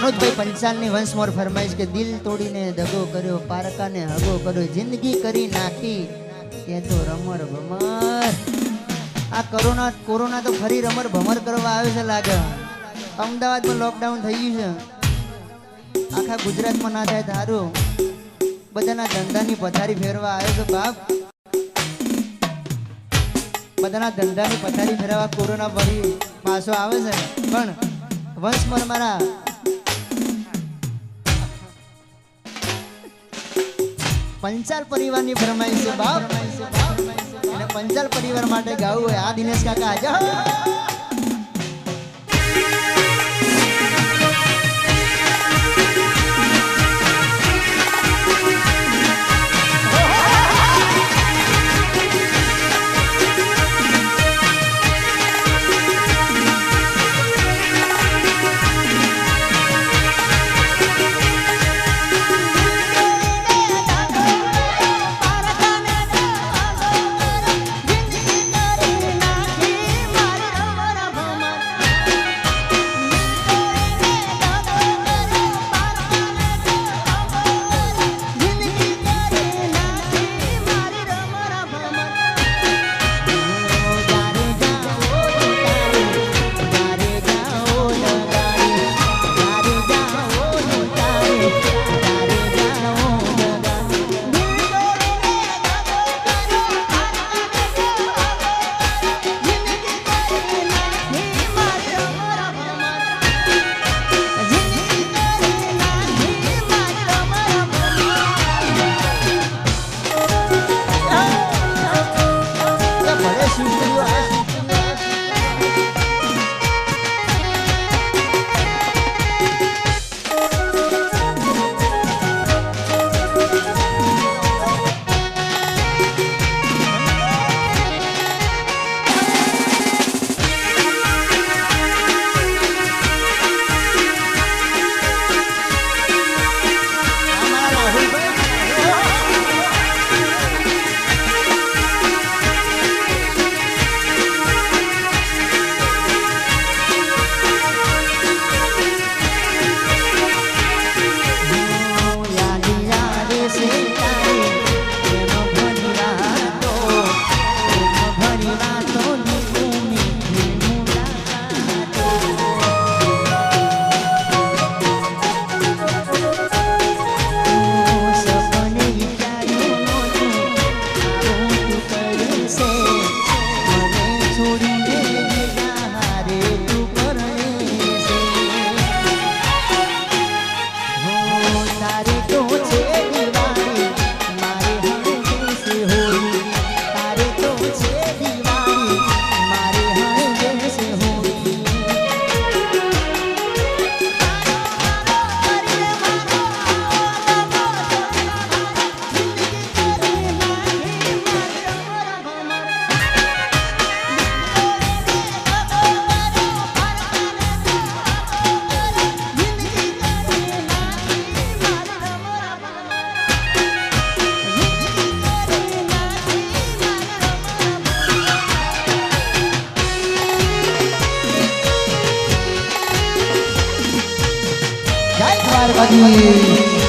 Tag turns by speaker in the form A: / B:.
A: મનોજભાઈ પંચાલની વંશ મોર ફરમાઈશ કે દિલ તોડીને દગો કર્યો, પારકાને હગો કર્યો, જિંદગી કરી નાખી. કે તો રમર ભમર. આ કોરોના કોરોના તો ફરી રમર ભમર કરવા આવ્યો છે લાગે. અમદાવાદમાં લોકડાઉન થઈ ગયું છે. આખા ગુજરાતમાં ના થાય તારું બધાના ધંધાની પથારી ફેરવા આવ્યો છે બાપ. બધાના ધંધાની પથારી ફેરવા કોરોના ફરી પાછો આવે છે. પણ વંશમર મારા પંચાલ પરિવારની ફરમાઈશ બાપ. અને પંચાલ પરિવાર માટે ગાવું હોય આ દિનેશ કાકા આજે Parvati